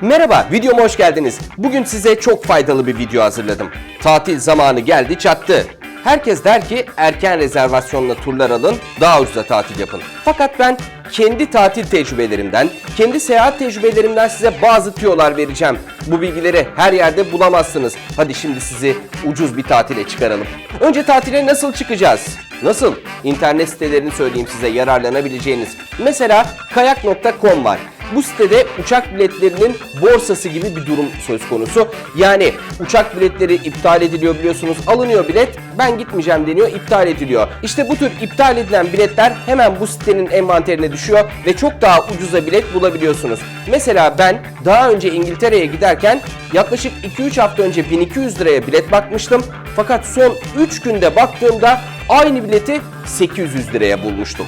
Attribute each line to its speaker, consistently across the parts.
Speaker 1: Merhaba, videoma hoş geldiniz. Bugün size çok faydalı bir video hazırladım. Tatil zamanı geldi çattı. Herkes der ki erken rezervasyonla turlar alın, daha ucuza tatil yapın. Fakat ben kendi tatil tecrübelerimden, kendi seyahat tecrübelerimden size bazı tüyolar vereceğim. Bu bilgileri her yerde bulamazsınız. Hadi şimdi sizi ucuz bir tatile çıkaralım. Önce tatile nasıl çıkacağız? Nasıl? İnternet sitelerini söyleyeyim size yararlanabileceğiniz. Mesela kayak.com var. Bu sitede uçak biletlerinin borsası gibi bir durum söz konusu. Yani uçak biletleri iptal ediliyor biliyorsunuz. Alınıyor bilet, ben gitmeyeceğim deniyor, iptal ediliyor. İşte bu tür iptal edilen biletler hemen bu sitenin envanterine düşüyor ve çok daha ucuza bilet bulabiliyorsunuz. Mesela ben daha önce İngiltere'ye giderken yaklaşık 2-3 hafta önce 1200 liraya bilet bakmıştım. Fakat son 3 günde baktığımda aynı bileti 800 liraya bulmuştum.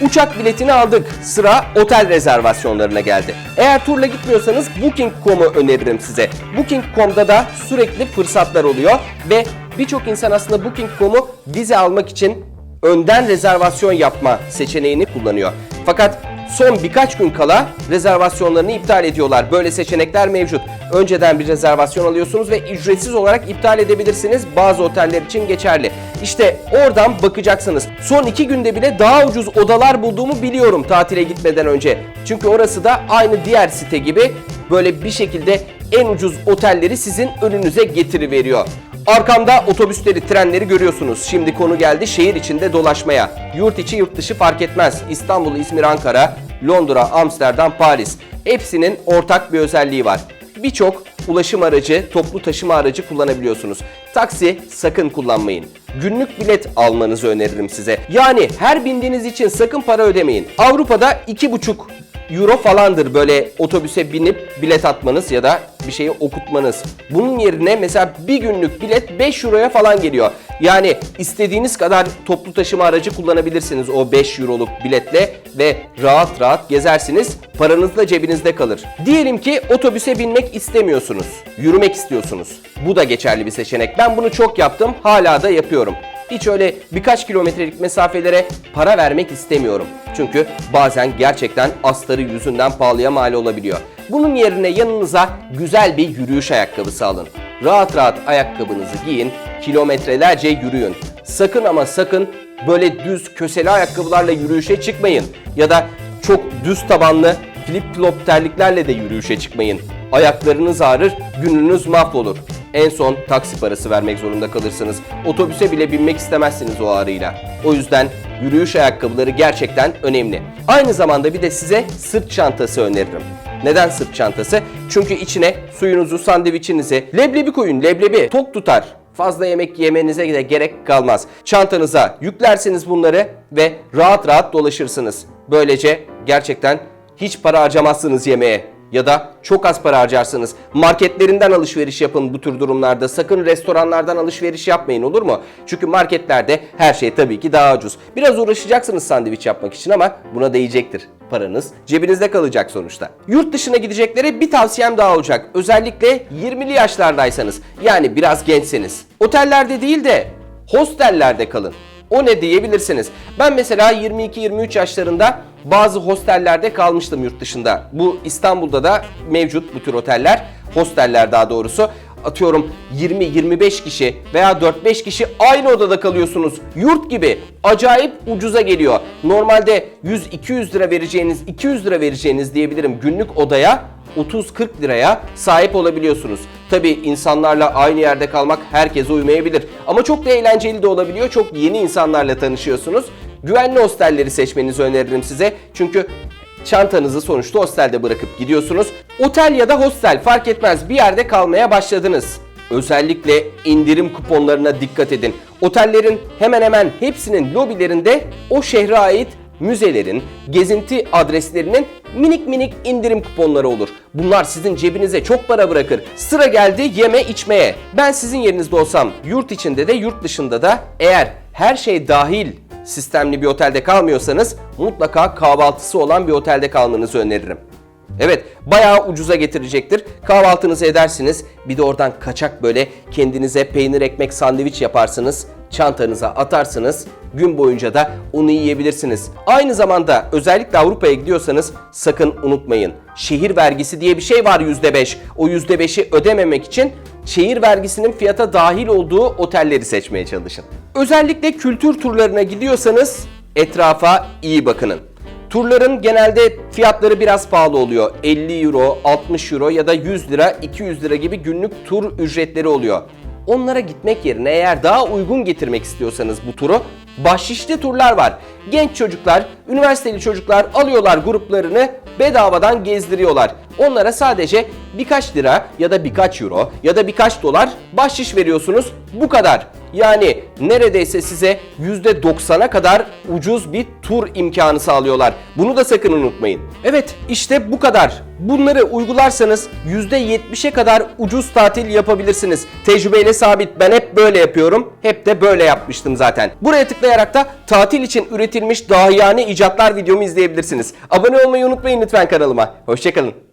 Speaker 1: Uçak biletini aldık. Sıra otel rezervasyonlarına geldi. Eğer turla gitmiyorsanız Booking.com'u öneririm size. Booking.com'da da sürekli fırsatlar oluyor ve birçok insan aslında Booking.com'u vize almak için önden rezervasyon yapma seçeneğini kullanıyor. Fakat son birkaç gün kala rezervasyonlarını iptal ediyorlar. Böyle seçenekler mevcut. Önceden bir rezervasyon alıyorsunuz ve ücretsiz olarak iptal edebilirsiniz. Bazı oteller için geçerli. İşte oradan bakacaksınız. Son iki günde bile daha ucuz odalar bulduğumu biliyorum tatile gitmeden önce. Çünkü orası da aynı diğer site gibi böyle bir şekilde en ucuz otelleri sizin önünüze getiriveriyor. Arkamda otobüsleri, trenleri görüyorsunuz. Şimdi konu geldi şehir içinde dolaşmaya. Yurt içi, yurt dışı fark etmez. İstanbul, İzmir, Ankara, Londra, Amsterdam, Paris. Hepsinin ortak bir özelliği var. Birçok ulaşım aracı, toplu taşıma aracı kullanabiliyorsunuz. Taksi sakın kullanmayın. Günlük bilet almanızı öneririm size. Yani her bindiğiniz için sakın para ödemeyin. Avrupa'da 2,5 euro falandır böyle otobüse binip bilet atmanız ya da bir şeyi okutmanız. Bunun yerine mesela bir günlük bilet 5 euroya falan geliyor. Yani istediğiniz kadar toplu taşıma aracı kullanabilirsiniz o 5 euroluk biletle ve rahat rahat gezersiniz. Paranız da cebinizde kalır. Diyelim ki otobüse binmek istemiyorsunuz. Yürümek istiyorsunuz. Bu da geçerli bir seçenek. Ben bunu çok yaptım. Hala da yapıyorum. Hiç öyle birkaç kilometrelik mesafelere para vermek istemiyorum. Çünkü bazen gerçekten astarı yüzünden pahalıya mal olabiliyor. Bunun yerine yanınıza güzel bir yürüyüş ayakkabısı alın. Rahat rahat ayakkabınızı giyin, kilometrelerce yürüyün. Sakın ama sakın böyle düz köseli ayakkabılarla yürüyüşe çıkmayın. Ya da çok düz tabanlı flip flop terliklerle de yürüyüşe çıkmayın. Ayaklarınız ağrır, gününüz mahvolur. En son taksi parası vermek zorunda kalırsınız. Otobüse bile binmek istemezsiniz o ağrıyla. O yüzden yürüyüş ayakkabıları gerçekten önemli. Aynı zamanda bir de size sırt çantası öneririm. Neden sırt çantası? Çünkü içine suyunuzu, sandviçinizi, leblebi koyun, leblebi tok tutar. Fazla yemek yemenize de gerek kalmaz. Çantanıza yüklersiniz bunları ve rahat rahat dolaşırsınız. Böylece gerçekten hiç para harcamazsınız yemeğe ya da çok az para harcarsınız. Marketlerinden alışveriş yapın bu tür durumlarda. Sakın restoranlardan alışveriş yapmayın olur mu? Çünkü marketlerde her şey tabii ki daha ucuz. Biraz uğraşacaksınız sandviç yapmak için ama buna değecektir. Paranız cebinizde kalacak sonuçta. Yurt dışına gideceklere bir tavsiyem daha olacak. Özellikle 20'li yaşlardaysanız yani biraz gençseniz. Otellerde değil de hostellerde kalın. O ne diyebilirsiniz. Ben mesela 22-23 yaşlarında bazı hostellerde kalmıştım yurt dışında. Bu İstanbul'da da mevcut bu tür oteller. Hosteller daha doğrusu. Atıyorum 20-25 kişi veya 4-5 kişi aynı odada kalıyorsunuz. Yurt gibi acayip ucuza geliyor. Normalde 100-200 lira vereceğiniz, 200 lira vereceğiniz diyebilirim günlük odaya 30-40 liraya sahip olabiliyorsunuz. Tabi insanlarla aynı yerde kalmak herkese uymayabilir. Ama çok da eğlenceli de olabiliyor. Çok yeni insanlarla tanışıyorsunuz. Güvenli hostelleri seçmenizi öneririm size. Çünkü çantanızı sonuçta hostelde bırakıp gidiyorsunuz. Otel ya da hostel fark etmez bir yerde kalmaya başladınız. Özellikle indirim kuponlarına dikkat edin. Otellerin hemen hemen hepsinin lobilerinde o şehre ait müzelerin, gezinti adreslerinin minik minik indirim kuponları olur. Bunlar sizin cebinize çok para bırakır. Sıra geldi yeme içmeye. Ben sizin yerinizde olsam yurt içinde de yurt dışında da eğer her şey dahil sistemli bir otelde kalmıyorsanız mutlaka kahvaltısı olan bir otelde kalmanızı öneririm. Evet bayağı ucuza getirecektir. Kahvaltınızı edersiniz. Bir de oradan kaçak böyle kendinize peynir ekmek sandviç yaparsınız. Çantanıza atarsınız. Gün boyunca da onu yiyebilirsiniz. Aynı zamanda özellikle Avrupa'ya gidiyorsanız sakın unutmayın. Şehir vergisi diye bir şey var %5. O %5'i ödememek için şehir vergisinin fiyata dahil olduğu otelleri seçmeye çalışın. Özellikle kültür turlarına gidiyorsanız etrafa iyi bakının. Turların genelde fiyatları biraz pahalı oluyor. 50 euro, 60 euro ya da 100 lira, 200 lira gibi günlük tur ücretleri oluyor. Onlara gitmek yerine eğer daha uygun getirmek istiyorsanız bu turu bahşişli turlar var. Genç çocuklar, üniversiteli çocuklar alıyorlar gruplarını bedavadan gezdiriyorlar. Onlara sadece birkaç lira ya da birkaç euro ya da birkaç dolar bahşiş veriyorsunuz. Bu kadar. Yani neredeyse size %90'a kadar ucuz bir tur imkanı sağlıyorlar. Bunu da sakın unutmayın. Evet işte bu kadar. Bunları uygularsanız %70'e kadar ucuz tatil yapabilirsiniz. Tecrübeyle sabit. Ben hep böyle yapıyorum. Hep de böyle yapmıştım zaten. Buraya tıklayarak da tatil için üretilmiş dahiyane icatlar videomu izleyebilirsiniz. Abone olmayı unutmayın lütfen kanalıma. Hoşçakalın.